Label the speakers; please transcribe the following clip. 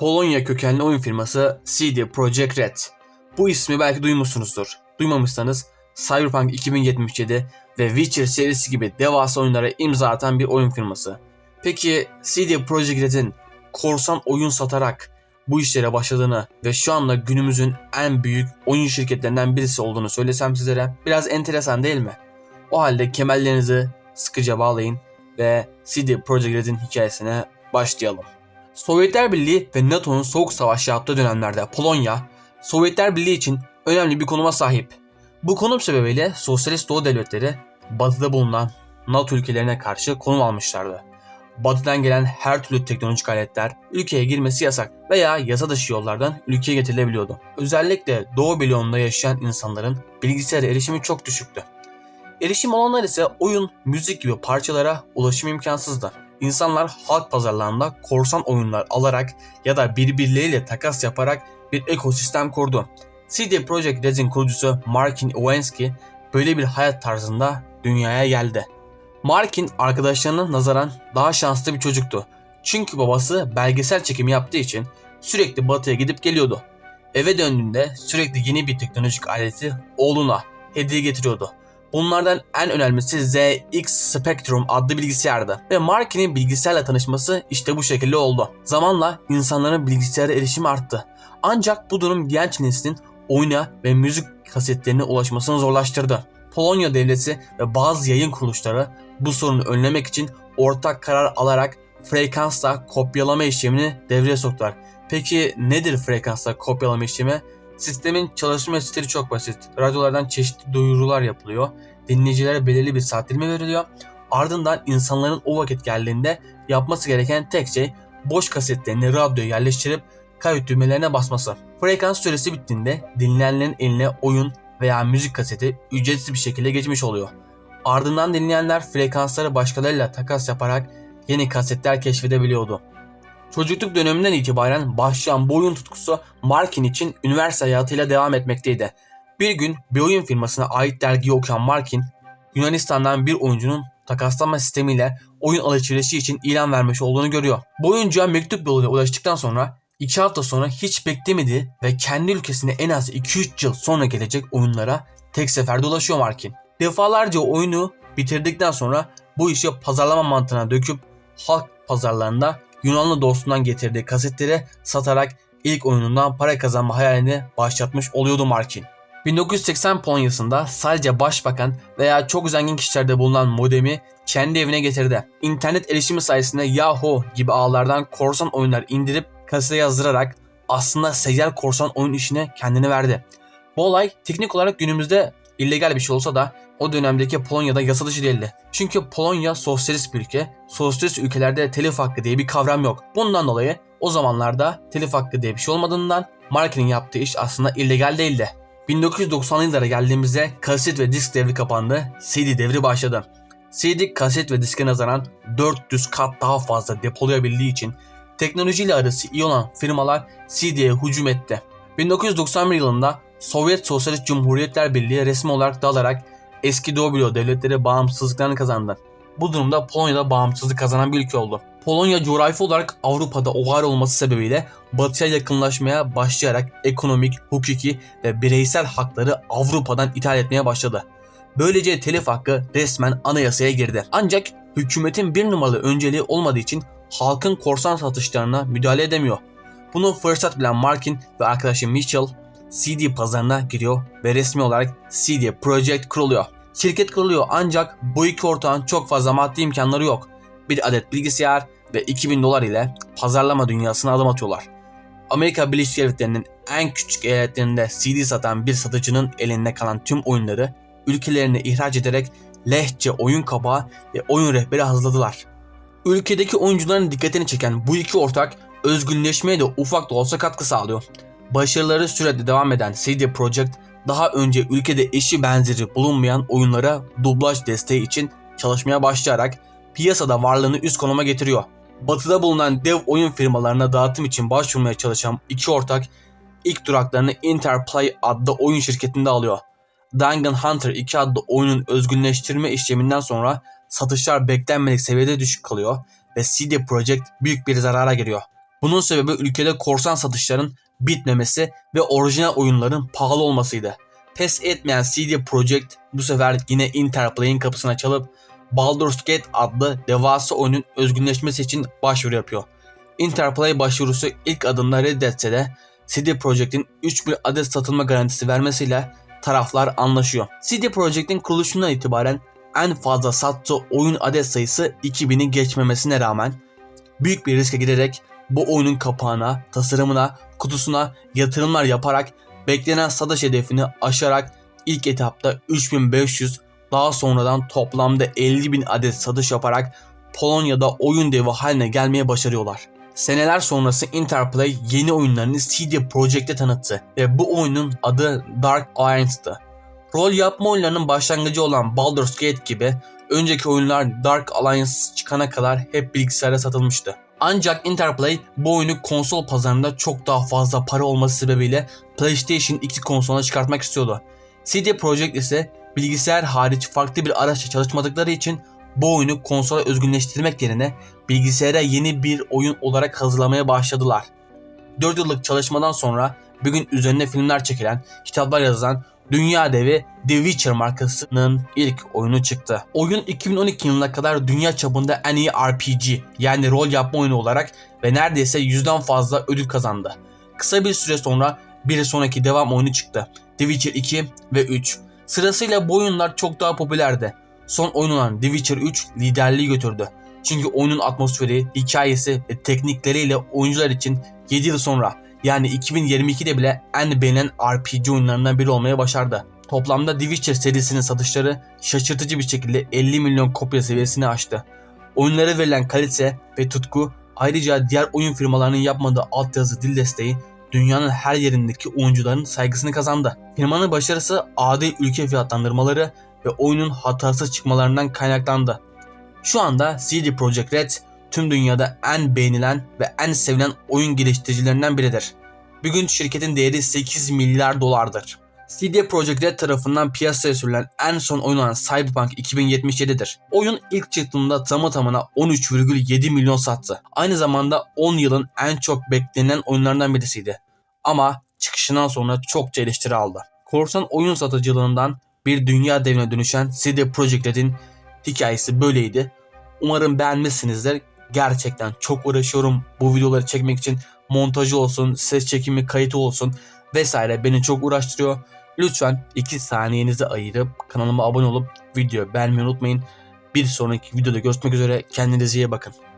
Speaker 1: Polonya kökenli oyun firması CD Projekt Red. Bu ismi belki duymuşsunuzdur. Duymamışsanız Cyberpunk 2077 ve Witcher serisi gibi devasa oyunlara imza atan bir oyun firması. Peki CD Projekt Red'in korsan oyun satarak bu işlere başladığını ve şu anda günümüzün en büyük oyun şirketlerinden birisi olduğunu söylesem sizlere biraz enteresan değil mi? O halde kemerlerinizi sıkıca bağlayın ve CD Projekt Red'in hikayesine başlayalım. Sovyetler Birliği ve NATO'nun soğuk savaş yaptığı dönemlerde Polonya, Sovyetler Birliği için önemli bir konuma sahip. Bu konum sebebiyle sosyalist doğu devletleri batıda bulunan NATO ülkelerine karşı konum almışlardı. Batıdan gelen her türlü teknolojik aletler ülkeye girmesi yasak veya yasa dışı yollardan ülkeye getirilebiliyordu. Özellikle Doğu bloğunda yaşayan insanların bilgisayara erişimi çok düşüktü. Erişim olanlar ise oyun, müzik gibi parçalara ulaşım imkansızdı. İnsanlar halk pazarlarında korsan oyunlar alarak ya da birbirleriyle takas yaparak bir ekosistem kurdu. CD Projekt Red'in kurucusu Markin Iwanski böyle bir hayat tarzında dünyaya geldi. Markin arkadaşlarına nazaran daha şanslı bir çocuktu. Çünkü babası belgesel çekimi yaptığı için sürekli batıya gidip geliyordu. Eve döndüğünde sürekli yeni bir teknolojik aleti oğluna hediye getiriyordu. Bunlardan en önemlisi ZX Spectrum adlı bilgisayardı. Ve Markin'in bilgisayarla tanışması işte bu şekilde oldu. Zamanla insanların bilgisayara erişimi arttı. Ancak bu durum genç neslin oyuna ve müzik kasetlerine ulaşmasını zorlaştırdı. Polonya devleti ve bazı yayın kuruluşları bu sorunu önlemek için ortak karar alarak frekansla kopyalama işlemini devreye soktular. Peki nedir frekansla kopyalama işlemi? Sistemin çalışma stili çok basit. Radyolardan çeşitli duyurular yapılıyor. Dinleyicilere belirli bir saat dilimi veriliyor. Ardından insanların o vakit geldiğinde yapması gereken tek şey boş kasetlerini radyoya yerleştirip kayıt düğmelerine basması. Frekans süresi bittiğinde dinleyenlerin eline oyun veya müzik kaseti ücretsiz bir şekilde geçmiş oluyor. Ardından dinleyenler frekansları başkalarıyla takas yaparak yeni kasetler keşfedebiliyordu. Çocukluk döneminden itibaren başlayan bu oyun tutkusu Markin için üniversite hayatıyla devam etmekteydi. Bir gün bir oyun firmasına ait dergiyi okuyan Markin, Yunanistan'dan bir oyuncunun takaslama sistemiyle oyun alışverişi için ilan vermiş olduğunu görüyor. Bu oyuncuya mektup yoluyla ulaştıktan sonra 2 hafta sonra hiç beklemediği ve kendi ülkesine en az 2-3 yıl sonra gelecek oyunlara tek seferde ulaşıyor Markin. Defalarca oyunu bitirdikten sonra bu işi pazarlama mantığına döküp halk pazarlarında Yunanlı dostundan getirdiği kasetleri satarak ilk oyunundan para kazanma hayalini başlatmış oluyordu Markin. 1980 Polonya'sında sadece başbakan veya çok zengin kişilerde bulunan modemi kendi evine getirdi. İnternet erişimi sayesinde Yahoo gibi ağlardan korsan oyunlar indirip kasete yazdırarak aslında seyyar korsan oyun işine kendini verdi. Bu olay teknik olarak günümüzde illegal bir şey olsa da o dönemdeki Polonya'da yasa dışı değildi. Çünkü Polonya sosyalist bir ülke. Sosyalist ülkelerde telif hakkı diye bir kavram yok. Bundan dolayı o zamanlarda telif hakkı diye bir şey olmadığından Markin'in yaptığı iş aslında illegal değildi. 1990'lı yıllara geldiğimizde kaset ve disk devri kapandı, CD devri başladı. CD kaset ve diske nazaran 400 kat daha fazla depolayabildiği için teknolojiyle arası iyi olan firmalar CD'ye hücum etti. 1991 yılında Sovyet Sosyalist Cumhuriyetler Birliği resmi olarak dağılarak eski Doğu bloğu devletleri bağımsızlıklarını kazandı. Bu durumda Polonya'da bağımsızlık kazanan bir ülke oldu. Polonya coğrafi olarak Avrupa'da var olması sebebiyle batıya yakınlaşmaya başlayarak ekonomik, hukuki ve bireysel hakları Avrupa'dan ithal etmeye başladı. Böylece telif hakkı resmen anayasaya girdi. Ancak hükümetin bir numaralı önceliği olmadığı için halkın korsan satışlarına müdahale edemiyor. Bunu fırsat bilen Markin ve arkadaşı Mitchell CD pazarına giriyor ve resmi olarak CD Projekt kuruluyor. Şirket kuruluyor ancak bu iki ortağın çok fazla maddi imkanları yok. Bir adet bilgisayar ve 2000 dolar ile pazarlama dünyasına adım atıyorlar. Amerika Birleşik Devletleri'nin en küçük eyaletlerinde CD satan bir satıcının elinde kalan tüm oyunları ülkelerine ihraç ederek lehçe oyun kapağı ve oyun rehberi hazırladılar. Ülkedeki oyuncuların dikkatini çeken bu iki ortak özgünleşmeye de ufak da olsa katkı sağlıyor. Başarıları sürekli devam eden CD Projekt daha önce ülkede eşi benzeri bulunmayan oyunlara dublaj desteği için çalışmaya başlayarak piyasada varlığını üst konuma getiriyor. Batıda bulunan dev oyun firmalarına dağıtım için başvurmaya çalışan iki ortak ilk duraklarını Interplay adlı oyun şirketinde alıyor. Dungeon Hunter 2 adlı oyunun özgünleştirme işleminden sonra satışlar beklenmedik seviyede düşük kalıyor ve CD Projekt büyük bir zarara giriyor. Bunun sebebi ülkede korsan satışların bitmemesi ve orijinal oyunların pahalı olmasıydı. Pes etmeyen CD Projekt bu sefer yine Interplay'in kapısına çalıp Baldur's Gate adlı devasa oyunun özgünleşmesi için başvuru yapıyor. Interplay başvurusu ilk adımda reddetse de CD Projekt'in 3000 adet satılma garantisi vermesiyle taraflar anlaşıyor. CD Projekt'in kuruluşundan itibaren en fazla sattığı oyun adet sayısı 2000'i geçmemesine rağmen büyük bir riske girerek bu oyunun kapağına, tasarımına, kutusuna yatırımlar yaparak beklenen satış hedefini aşarak ilk etapta 3500 daha sonradan toplamda 50.000 adet satış yaparak Polonya'da oyun devi haline gelmeye başarıyorlar. Seneler sonrası Interplay yeni oyunlarını CD Projekt'e tanıttı ve bu oyunun adı Dark Alliance'tı. Rol yapma oyunlarının başlangıcı olan Baldur's Gate gibi önceki oyunlar Dark Alliance çıkana kadar hep bilgisayara satılmıştı. Ancak Interplay bu oyunu konsol pazarında çok daha fazla para olması sebebiyle PlayStation 2 konsoluna çıkartmak istiyordu. CD Projekt ise bilgisayar hariç farklı bir araçla çalışmadıkları için bu oyunu konsola özgünleştirmek yerine bilgisayara yeni bir oyun olarak hazırlamaya başladılar. 4 yıllık çalışmadan sonra bir gün üzerine filmler çekilen, kitaplar yazılan dünya devi The Witcher markasının ilk oyunu çıktı. Oyun 2012 yılına kadar dünya çapında en iyi RPG yani rol yapma oyunu olarak ve neredeyse yüzden fazla ödül kazandı. Kısa bir süre sonra bir sonraki devam oyunu çıktı. The Witcher 2 ve 3. Sırasıyla bu oyunlar çok daha popülerdi. Son oyun olan The Witcher 3 liderliği götürdü. Çünkü oyunun atmosferi, hikayesi ve teknikleriyle oyuncular için 7 yıl sonra yani 2022'de bile en beğenilen RPG oyunlarından biri olmaya başardı. Toplamda The Witcher serisinin satışları şaşırtıcı bir şekilde 50 milyon kopya seviyesini aştı. Oyunlara verilen kalite ve tutku ayrıca diğer oyun firmalarının yapmadığı altyazı dil desteği dünyanın her yerindeki oyuncuların saygısını kazandı. Firmanın başarısı adil ülke fiyatlandırmaları ve oyunun hatasız çıkmalarından kaynaklandı. Şu anda CD Projekt Red tüm dünyada en beğenilen ve en sevilen oyun geliştiricilerinden biridir. Bugün şirketin değeri 8 milyar dolardır. CD Projekt Red tarafından piyasaya sürülen en son oyun olan Cyberpunk 2077'dir. Oyun ilk çıktığında tamı tamına 13,7 milyon sattı. Aynı zamanda 10 yılın en çok beklenen oyunlarından birisiydi. Ama çıkışından sonra çokça eleştiri aldı. Korsan oyun satıcılığından bir dünya devine dönüşen CD Projekt Red'in hikayesi böyleydi. Umarım beğenmişsinizdir. Gerçekten çok uğraşıyorum bu videoları çekmek için. Montajı olsun, ses çekimi, kayıtı olsun vesaire beni çok uğraştırıyor. Lütfen 2 saniyenizi ayırıp kanalıma abone olup videoyu beğenmeyi unutmayın. Bir sonraki videoda görüşmek üzere. Kendinize iyi bakın.